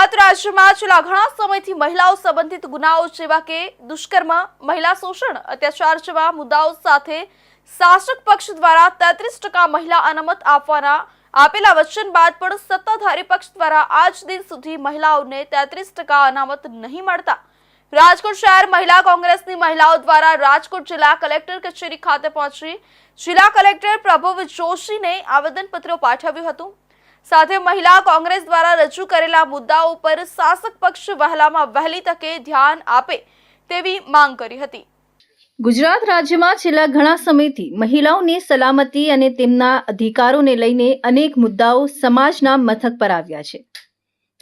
ગુજરાત રાજ્યમાં છેલ્લા ઘણા સમયથી મહિલાઓ સંબંધિત ગુનાઓ જેવા કે દુષ્કર્મ, મહિલા શોષણ, અત્યાચાર જેવા મુદ્દાઓ સાથે શાસક પક્ષ દ્વારા તેત્રીસ ટકા મહિલા અનામત આપવાના આપેલા વચન બાદ પણ સત્તાધારી પક્ષ દ્વારા આજ દિન સુધી મહિલાઓને તેત્રીસ ટકા અનામત નહીં મળતા. રાજકોટ શહેર મહિલા કોંગ્રેસની મહિલાઓ દ્વારા રાજકોટ જિલ્લા કલેક્ટર કચેરી ખાતે પહોંચી જિલ્લા કલેક્ટર પ્રભવ જોશીને આવેદનપત્ર પાઠવ્યું હતું. સાથે મહિલા કોંગ્રેસ દ્વારા રજૂ કરેલા મુદ્દાઓ પર શાસક પક્ષ વહેલામાં વહેલી તકે ધ્યાન આપે તેવી માંગ કરી હતી. ગુજરાત રાજ્યમાં છેલ્લા ઘણા સમયથી મહિલાઓની સલામતી અને તેમના અધિકારોને લઈને અનેક મુદ્દાઓ સમાજના મથક પર આવ્યા છે.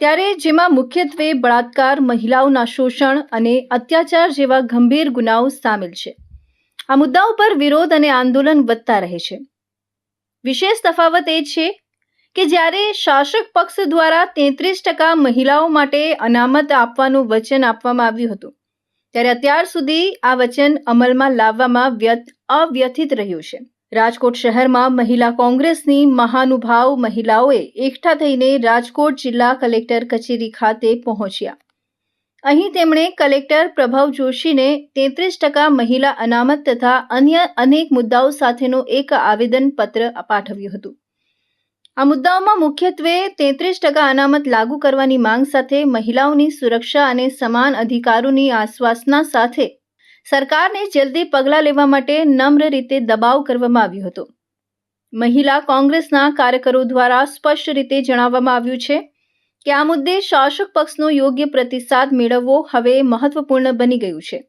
ત્યારે જેમાં મુખ્યત્વે બળાત્કાર, મહિલાઓના શોષણ અને અત્યાચાર જેવા ગંભીર ગુનાઓ સામેલ છે. આ મુદ્દાઓ પર વિરોધ અને આંદોલન વધતા રહે છે. વિશેષ તફાવત એ છે કે જ્યારે શાસક પક્ષ દ્વારા તેત્રીસ ટકા મહિલાઓ માટે અનામત આપવાનું વચન આપવામાં આવ્યું હતું, ત્યારે અત્યાર સુધી આ વચન અમલમાં લાવવામાં વ્યત અવ્યથિત રહ્યું છે. રાજકોટ શહેરમાં મહિલા કોંગ્રેસની મહાનુભાવ મહિલાઓએ એકઠા થઈને રાજકોટ જિલ્લા કલેક્ટર કચેરી ખાતે પહોંચ્યા. અહીં તેમણે કલેક્ટર પ્રભવ જોશીને તેત્રીસ ટકા મહિલા અનામત તથા અન્ય અનેક મુદ્દાઓ સાથેનો એક આવેદન પત્ર પાઠવ્યું હતું. આ મુદ્દાઓમાં મુખ્યત્વે તેત્રીસ ટકા અનામત લાગુ કરવાની માંગ સાથે મહિલાઓની સુરક્ષા અને સમાન અધિકારોની આશ્વાસના સાથે સરકારને જલ્દી પગલાં લેવા માટે નમ્ર રીતે દબાવ કરવામાં આવ્યો હતો. મહિલા કોંગ્રેસના કાર્યકરો દ્વારા સ્પષ્ટ રીતે જણાવવામાં આવ્યું છે કે આ મુદ્દે શાસક પક્ષનો યોગ્ય પ્રતિસાદ મેળવવો હવે મહત્વપૂર્ણ બની ગયું છે.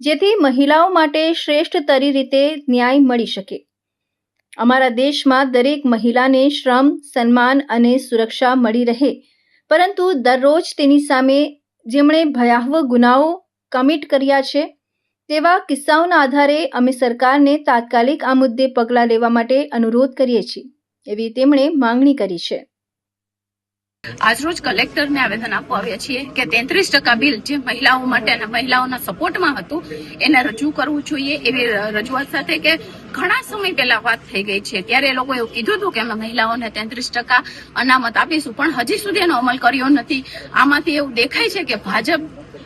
જેથી મહિલાઓ માટે શ્રેષ્ઠ તરી રીતે ન્યાય મળી શકે. અમારા દેશમાં દરેક મહિલાને શ્રમ, સન્માન અને સુરક્ષા મળી રહે. પરંતુ દરરોજ તેની સામે જેમણે ભયાવહ ગુનાઓ કમિટ કર્યા છે, તેવા કિસ્સાઓના આધારે અમે સરકારને તાત્કાલિક આ મુદ્દે પગલાં લેવા માટે અનુરોધ કરીએ છીએ. એવી તેમણે માંગણી કરી છે. આજરોજ કલેક્ટરને આવેદન આપવા આવ્યા છીએ કે તેત્રીસ ટકા બિલ જે મહિલાઓ માટે અને મહિલાઓના સપોર્ટમાં હતું, એને રજૂ કરવું જોઈએ એવી રજૂઆત સાથે કે ઘણા સમય પહેલા વાત થઈ ગઈ છે. ત્યારે એ લોકો એવું કીધું હતું કે અમે મહિલાઓને તેત્રીસ ટકા અનામત આપીશું, પણ હજી સુધી એનો અમલ કર્યો નથી. આમાંથી એવું દેખાય છે કે ભાજપ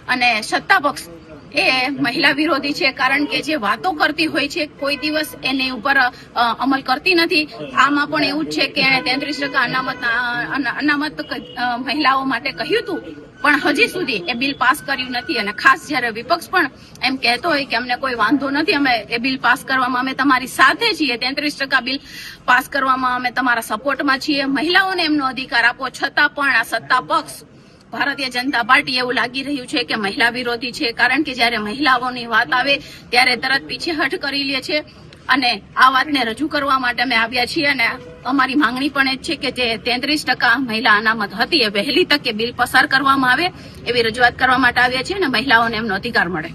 અને સત્તા પક્ષ એ મહિલા વિરોધી છે, કારણ કે જે વાતો કરતી હોય છે, કોઈ દિવસ એની ઉપર અમલ કરતી નથી. આમાં પણ એવું જ છે કે એણે તેત્રીસ ટકા અનામત અનામત મહિલાઓ માટે કહ્યું હતું. પણ હજી સુધી એ બિલ પાસ કર્યું નથી અને ખાસ જ્યારે વિપક્ષ પણ એમ કહેતો હોય કે અમને કોઈ વાંધો નથી, અમે એ બિલ પાસ કરવામાં, અમે તમારી સાથે છીએ. તેત્રીસ ટકા બિલ પાસ કરવામાં અમે તમારા સપોર્ટમાં છીએ. મહિલાઓને એમનો અધિકાર આપો, છતાં પણ આ સત્તા પક્ષ ભારતીય જનતા પાર્ટી એવું લાગી રહ્યું છે કે મહિલા વિરોધી છે, કારણ કે જ્યારે મહિલાઓની વાત આવે ત્યારે તરત પીછેહઠ કરી લે છે. અને આ વાતને રજૂ કરવા માટે અમે આવ્યા છીએ અને અમારી માંગણી પણ એ છે કે જે તેત્રીસ ટકા મહિલા અનામત હતી એ વહેલી તકે બિલ પસાર કરવામાં આવે એવી રજૂઆત કરવા માટે આવ્યા છીએ અને મહિલાઓને એમનો અધિકાર મળે.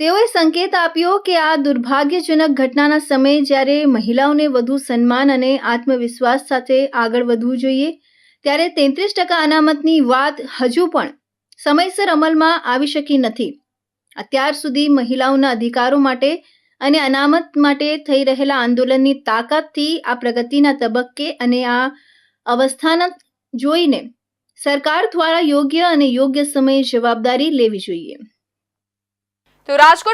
તેઓએ સંકેત આપ્યો કે આ દુર્ભાગ્યજનક ઘટનાના સમયે જ્યારે મહિલાઓને વધુ સન્માન અને આત્મવિશ્વાસ સાથે આગળ વધવું જોઈએ ત્યારે તેત્રીસ ટકા અનામતની વાત હજુ પણ સમયસર અમલમાં આવી શકી નથી. અત્યાર સુધી મહિલાઓના અધિકારો માટે અને અનામત માટે થઈ રહેલા આંદોલનની તાકાતથી આ પ્રગતિના તબક્કે અને આ અવસ્થાના જોઈને સરકાર દ્વારા યોગ્ય અને યોગ્ય સમયે જવાબદારી લેવી જોઈએ. તો રાજકોટ